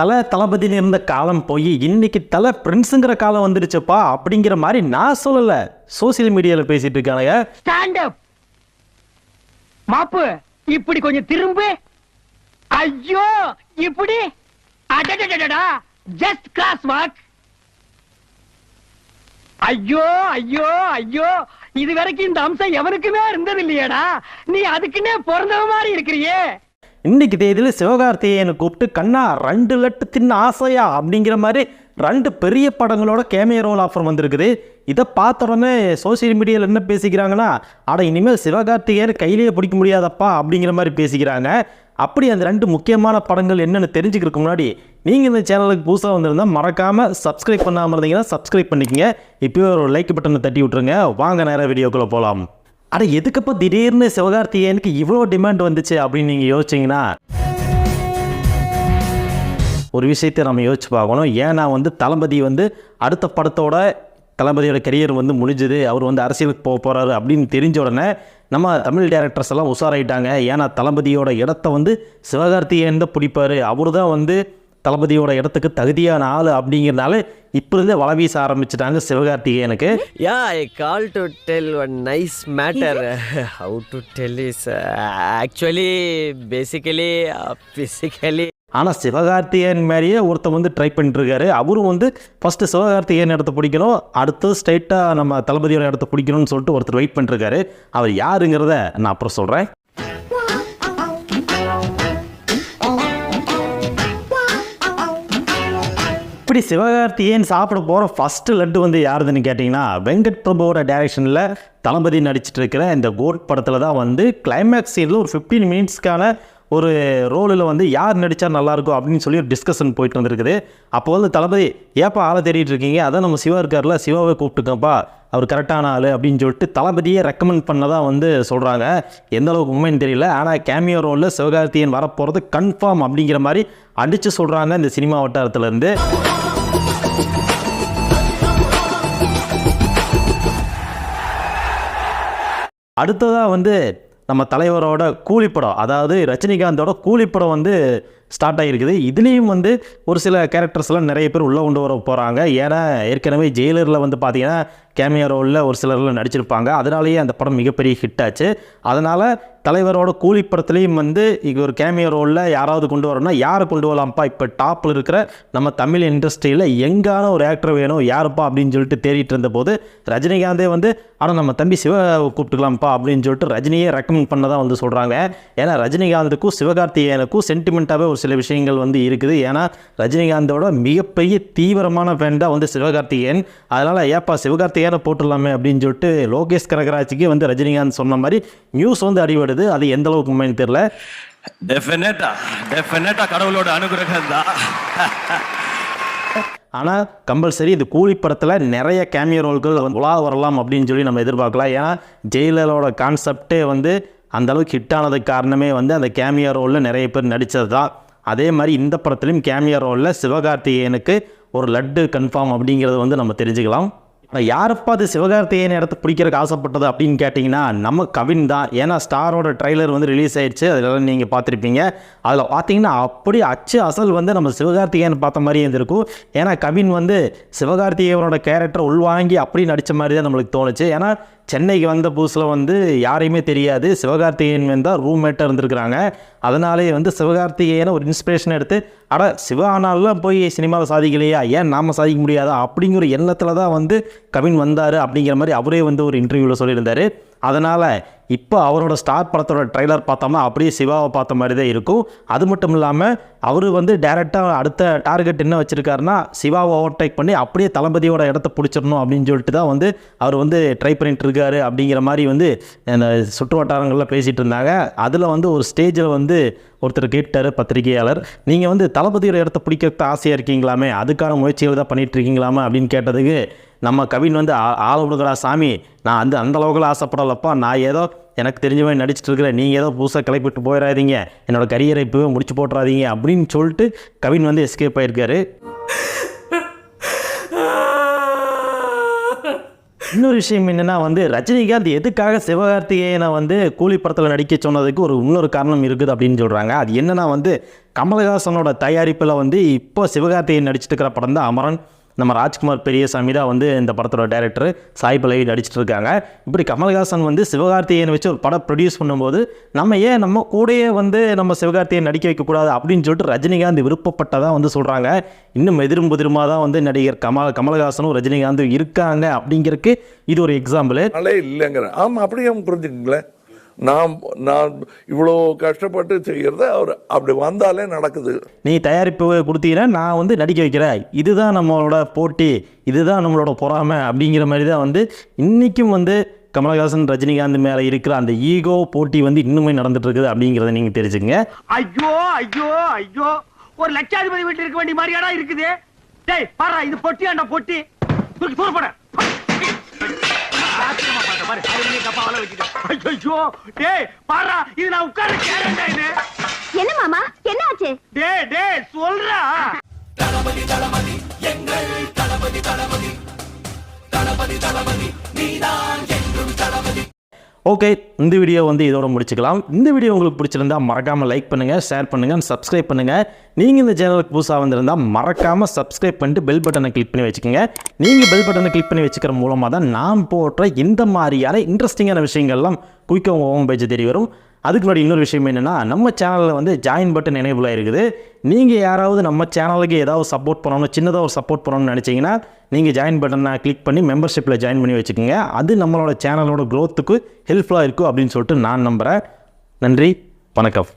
தலை தளபதினு இருந்த காலம் போய் இன்னைக்கு தலை பிரின்ஸுங்கிற காலம் வந்துருச்சுப்பா அப்படிங்கிற மாதிரி நான் சொல்லல. சோசியல் மீடியால பேசிட்டு இருக்கானுங்க. ஸ்டாண்ட் அப் மாப்பு இப்படி கொஞ்சம் திரும்ப. ஐயோ இப்படி. அடடடடடா. ஜஸ்ட் கிளாஸ் வாக் ஐயோ ஐயோ ஐயோ. இது வரைக்கும் இந்த அம்சம் எவனுக்குமே இருந்தது இல்லையாடா நீ அதுக்குன்னே பிறந்தவ மாதிரி இருக்கிறியே. இன்னைக்கு தேதியில் சிவகார்த்திகேயனை கூப்பிட்டு கண்ணா ரெண்டு லட்டு தின்ன ஆசையா? அப்படிங்கிற மாதிரி ரெண்டு பெரிய படங்களோட கேமியா ரோல் ஆஃபர் வந்திருக்குது. இதை பார்த்த உடனே சோசியல் மீடியாவில் என்ன பேசிக்கிறாங்கன்னா அட இனிமேல் சிவகார்த்திகேயன் கையிலேயே பிடிக்க முடியாதப்பா? அப்படிங்கிற மாதிரி பேசிக்கிறாங்க. அப்படி அந்த ரெண்டு முக்கியமான படங்கள் என்னென்னு தெரிஞ்சுக்கிறதுக்கு முன்னாடி நீங்கள் இந்த சேனலுக்கு புதுசாக வந்திருந்தால் மறக்காமல் சப்ஸ்கிரைப் பண்ணாமல் இருந்தீங்கன்னா சப்ஸ்கிரைப் பண்ணிக்கங்க. இப்போயே ஒரு லைக் பட்டனை தட்டி விட்ருங்க வாங்க நேராக வீடியோக்குள்ளே போகலாம் அட எதுக்கப்போ திடீர்னு சிவகார்த்திகேயனுக்கு இவ்வளோ டிமாண்ட் வந்துச்சு அப்படின்னு நீங்கள் யோசிச்சிங்கன்னா? ஒரு விஷயத்தை நம்ம யோசிச்சு பார்க்கணும். ஏன்னா வந்து தளபதி வந்து அடுத்த படத்தோட தளபதியோட கரியர் வந்து முடிஞ்சுது. அவர் வந்து அரசியலுக்கு போக போகிறாரு அப்படின்னு தெரிஞ்ச உடனே நம்ம தமிழ் டேரக்டர்ஸ் எல்லாம் உஷாராயிட்டாங்க. ஏன்னா தளபதியோட இடத்த வந்து சிவகார்த்திகேயன் தான் பிடிப்பாரு. அவர் தான் வந்து தளபதியோட இடத்துக்கு தகுதியான ஆள் அப்படிங்கிறனால இப்போ இருந்தே வள வீச ஆரம்பிச்சிட்டாங்க சிவகார்த்திகேயனுக்கு called to tell one nice matter. How to tell is uh, actually, basically, uh, physically. ஆனால் சிவகார்த்திகேயன் மாதிரியே ஒருத்தர் வந்து ட்ரை பண்ணிட்டு இருக்காரு அவரும் வந்து ஃபஸ்ட்டு சிவகார்த்திகேயன் இடத்த பிடிக்கணும் அடுத்து ஸ்ட்ரைட்டாக நம்ம தளபதியோட இடத்த பிடிக்கணும்னு சொல்லிட்டு ஒருத்தர் வெயிட் பண்ணிருக்காரு அவர் யாருங்கிறத நான் அப்புறம் சொல்கிறேன் இப்படி சிவகார்த்திகேயன் சாப்பிட போகிற ஃபஸ்ட்டு லட்டு வந்து யாருதுன்னு கேட்டிங்கன்னா வெங்கட் பிரபுவோட டைரக்ஷனில் தளபதி நடிச்சிட்டு இருக்கிற இந்த கோட் படத்தில் தான் வந்து கிளைமேக்ஸ் சீனில் ஒரு ஃபிஃப்டீன் மினிட்ஸ்க்கான ஒரு ரோலில் வந்து யார் நடித்தா நல்லாயிருக்கும் அப்படின்னு சொல்லி ஒரு டிஸ்கஷன் போயிட்டு வந்திருக்குது. அப்போ வந்து தளபதி ஏப்பா ஆளை தேடிட்டு இருக்கீங்க? அதான் நம்ம சிவா இருக்கார்ல சிவாவை கூப்பிட்டுக்கப்பா. அவர் கரெக்டான ஆள் அப்படின்னு சொல்லிட்டு தளபதியே ரெக்கமெண்ட் பண்ணதாக வந்து சொல்கிறாங்க எந்த அளவுக்கு உண்மைன்னு தெரியல. ஆனால் கேமியோ ரோலில் சிவகார்த்தியன் வரப்போகிறது கன்ஃபார்ம் அப்படிங்கிற மாதிரி அடித்து சொல்கிறாங்க இந்த சினிமா வட்டாரத்துலேருந்து அடுத்ததாக வந்து நம்ம தலைவரோட கூலிப்படம் அதாவது ரஜினிகாந்தோட கூலிப்படம் வந்து ஸ்டார்ட் ஆகிருக்குது இதுலேயும் வந்து ஒரு சில கேரக்டர்ஸ்லாம் நிறைய பேர் உள்ளே கொண்டு வர போகிறாங்க ஏன்னா ஏற்கனவே ஜெயிலரில் வந்து பார்த்தீங்கன்னா கேமியா ரோலில் ஒரு சிலர்லாம் நடிச்சிருப்பாங்க. அதனாலேயே அந்த படம் மிகப்பெரிய ஹிட் ஆச்சு. அதனால் தலைவரோட கூலி படத்துலேயும் வந்து இங்கே ஒரு கேமியா ரோலில் யாராவது கொண்டு வரணும்னா யாரை கொண்டு வரலாம்ப்பா? இப்போ டாப்பில் இருக்கிற நம்ம தமிழ் இண்டஸ்ட்ரியில் எங்கான ஒரு ஆக்டர் வேணும் யாருப்பா? அப்படின்னு சொல்லிட்டு தேடிட்டு இருந்தபோது ரஜினிகாந்தே வந்து ஆனால் நம்ம தம்பி சிவ கூப்பிட்டுக்கலாம்ப்பா அப்படின்னு சொல்லிட்டு ரஜினியே ரெக்கமெண்ட் பண்ணதான் வந்து சொல்கிறாங்க ஏன்னா ரஜினிகாந்துக்கும் சிவகார்த்திகேயனுக்கும் சென்டிமெண்ட்டாகவே ஒரு சில விஷயங்கள் வந்து இருக்குது. ஏன்னா ரஜினிகாந்தோட மிகப்பெரிய தீவிரமான ஃபேன் தான் வந்து சிவகார்த்திகேயன். அதனால் ஏப்பா சிவகார்த்திகேயனை போட்டுடலாமே அப்படின்னு சொல்லிட்டு லோகேஷ் கனகராஜுக்கு வந்து ரஜினிகாந்த் சொன்ன மாதிரி நியூஸ் வந்து அடிபடுது அது எந்த அளவுக்கு உண்மைன்னு தெரியல. டெஃபினட்டா டெஃபினட்டா கடவுளோட அனுகிரகம் தான். ஆனால் கம்பல்சரி இந்த கூலி படத்தில் நிறைய கேமியோ ரோல்கள் உலா வரலாம் அப்படின்னு சொல்லி நம்ம எதிர்பார்க்கலாம். ஏன்னா ஜெயிலரோட கான்செப்டே வந்து அந்த அளவுக்கு ஹிட் ஆனதுக்கு காரணமே வந்து அந்த கேமியோ ரோலில் நிறைய பேர் நடித்தது தான் அதே மாதிரி இந்த படத்துலையும் கேமியா ரோலில் சிவகார்த்திகேயனுக்கு ஒரு லட்டு கன்ஃபார்ம் அப்படிங்கிறத வந்து நம்ம தெரிஞ்சுக்கலாம். ஆனால் யாரப்பா அது சிவகார்த்திகேயன் இடத்த பிடிக்கிறதுக்கு ஆசைப்பட்டது அப்படின்னு கேட்டிங்கன்னா நம்ம கவின் தான். ஏன்னா ஸ்டாரோட ட்ரைலர் வந்து ரிலீஸ் ஆயிடுச்சு. அதிலெல்லாம் நீங்கள் பார்த்துருப்பீங்க. அதில் பார்த்தீங்கன்னா அப்படி அச்சு அசல் வந்து நம்ம சிவகார்த்திகேயன் பார்த்த மாதிரியே இருந்திருக்கும். ஏன்னா கவின் வந்து சிவகார்த்திகேயனோட கேரக்டர் உள்வாங்கி அப்படி நடித்த மாதிரி தான் நம்மளுக்கு தோணுச்சு. ஏன்னா சென்னைக்கு வந்த புதுசில் வந்து யாரையுமே தெரியாது. சிவகார்த்திகேயன் தான் ரூம்மேட்டாக இருந்திருக்கிறாங்க. அதனாலேயே வந்து சிவகார்த்திகேயனை ஒரு இன்ஸ்பிரேஷன் எடுத்து அட சிவானாலாம் போய் சினிமாவில் சாதிக்கலையா? ஏன் நாம் சாதிக்க முடியாதா? அப்படிங்கிற எண்ணத்தில் தான் வந்து கவின் வந்தார் அப்படிங்கிற மாதிரி அவரே வந்து ஒரு இன்டர்வியூவில் சொல்லியிருந்தார். அதனால் இப்போ அவரோட ஸ்டார் படத்தோட ட்ரைலர் பார்த்தோம்னா அப்படியே சிவாவை பார்த்த மாதிரி தான் இருக்கும். அது மட்டும் இல்லாமல் அவர் வந்து டேரெக்டாக அடுத்த டார்கெட் என்ன வச்சுருக்காருன்னா சிவாவை ஓவர்டேக் பண்ணி அப்படியே தளபதியோட இடத்த பிடிச்சிடணும் அப்படின்னு சொல்லிட்டு தான் வந்து அவர் வந்து ட்ரை பண்ணிட்டு இருக்காரு அப்படிங்கிற மாதிரி வந்து அந்த சுற்று வட்டாரங்களில் பேசிகிட்டு இருந்தாங்க. அதில் வந்து ஒரு ஸ்டேஜில் வந்து ஒருத்தர் கேட்டார் பத்திரிகையாளர். நீங்கள் வந்து தளபதியோட இடத்த பிடிக்கிறது ஆசையாக இருக்கீங்களாமே? அதுக்கான முயற்சிகள் தான் பண்ணிட்டு அப்படின்னு கேட்டதுக்கு நம்ம கவின் வந்து ஆ- ஆள விடுங்கடா சாமி. நான் வந்து அந்த அளவுக்குலாம் ஆசைப்படலப்பா. நான் ஏதோ எனக்கு தெரிஞ்ச மாதிரி நடிச்சிட்டு இருக்கிறேன். நீங்கள் ஏதோ புதுசாக கிளப்பிட்டு போயிடாதீங்க என்னோட கரியரை இப்போவே முடிச்சு போட்டுறாதீங்க அப்படின்னு சொல்லிட்டு கவின் வந்து எஸ்கேப் ஆயிருக்காரு. இன்னொரு விஷயம் என்னன்னா வந்து ரஜினிகாந்த் எதுக்காக சிவகார்த்திகேயனை வந்து கூலி படத்தில் நடிக்க சொன்னதுக்கு ஒரு இன்னொரு காரணம் இருக்குது அப்படின்னு சொல்கிறாங்க அது என்னென்னா வந்து கமலஹாசனோட தயாரிப்பில் வந்து இப்போ சிவகார்த்திகேயன் நடிச்சிட்டு இருக்கிற படம் தான் அமரன். நம்ம ராஜ்குமார் பெரியசாமி தான் வந்து இந்த படத்தோட டேரக்டர் சாய் பல்லவி நடிச்சிட்டு இருக்காங்க இப்படி கமல்ஹாசன் வந்து சிவகார்த்திகேயனை வச்சு ஒரு படம் ப்ரொடியூஸ் பண்ணும்போது நம்ம ஏன் நம்ம கூடயே வந்து நம்ம சிவகார்த்திகேயன் நடிக்க வைக்கக்கூடாது அப்படின்னு சொல்லிட்டு ரஜினிகாந்த் விருப்பப்பட்டதாக வந்து சொல்கிறாங்க இன்னும் எதிரும் புதிருமாக தான் வந்து நடிகர் கமல் கமல்ஹாசனும் ரஜினிகாந்தும் இருக்காங்க அப்படிங்கிறதுக்கு இது ஒரு எக்ஸாம்பிள் இல்லைங்கிற ஆமாம் அப்படியே புரிஞ்சுக்கங்களேன். நான் நான் இவ்வளோ கஷ்டப்பட்டு செய்கிறத அவர் அப்படி வந்தாலே நடக்குது. நீ தயாரிப்பு கொடுத்தீங்கன்னா நான் வந்து நடிக்க வைக்கிறேன். இதுதான் நம்மளோட போட்டி இதுதான் நம்மளோட பொறாமை அப்படிங்கிற மாதிரி தான் வந்து இன்றைக்கும் வந்து கமலஹாசன் ரஜினிகாந்த் மேலே இருக்கிற அந்த ஈகோ போட்டி வந்து இன்னுமே நடந்துட்டு இருக்குது அப்படிங்கிறத நீங்கள் தெரிஞ்சுக்கங்க. ஐயோ ஐயோ ஐயோ. ஒரு லட்சாதிபதி வீட்டுல இருக்க வேண்டிய மாதிரியாடா இருக்குது. டேய் பாரு இது பொட்டியாண்டா பொட்டி. தூக்கி தூர போட. ஆச்சரியமா பாரு. அது நீ கப்பாவால வச்சுட்ட. ஐயையோ, டேய் பாரு இது நான் உட்கார்ற சேரண்டா இது என்ன மாமா என்ன ஆச்சு டேய் டேய் சொல்றா ஓகே இந்த வீடியோ வந்து இதோட முடிச்சுக்கலாம். இந்த வீடியோ உங்களுக்கு பிடிச்சிருந்தா மறக்காமல் லைக் பண்ணுங்கள் ஷேர் பண்ணுங்கள் சப்ஸ்கிரைப் பண்ணுங்கள் நீங்கள் இந்த சேனலுக்கு புதுசாக வந்திருந்தால் மறக்காமல் சப்ஸ்கிரைப் பண்ணிட்டு பெல் பட்டனை கிளிக் பண்ணி வச்சுக்கோங்க. நீங்கள் பெல் பட்டனை கிளிக் பண்ணி வச்சுக்கிற மூலமாக தான் நான் போடுற இந்த மாதிரியான இன்ட்ரெஸ்டிங்கான விஷயங்கள்லாம் குயிக்காக உங்கள் ஹோம் பேஜ் தெரிய வரும். அதுக்கு முன்னாடி இன்னொரு விஷயம் என்னென்னா நம்ம சேனலில் வந்து ஜாயின் பட்டன் எனேபிள் இருக்குது நீங்கள் யாராவது நம்ம சேனலுக்கு ஏதாவது சப்போர்ட் பண்ணணும் சின்னதாக ஒரு சப்போர்ட் பண்ணணும்னு நினச்சிங்கன்னா நீங்கள் ஜாயின் பட்டனை கிளிக் பண்ணி மெம்பர்ஷிப்பில் ஜாயின் பண்ணி வச்சுக்கோங்க. அது நம்மளோட சேனலோட க்ரோத்துக்கு ஹெல்ப்ஃபுல்லாக இருக்கும் அப்படின்னு சொல்லிட்டு நான் நம்புகிறேன் நன்றி வணக்கம்.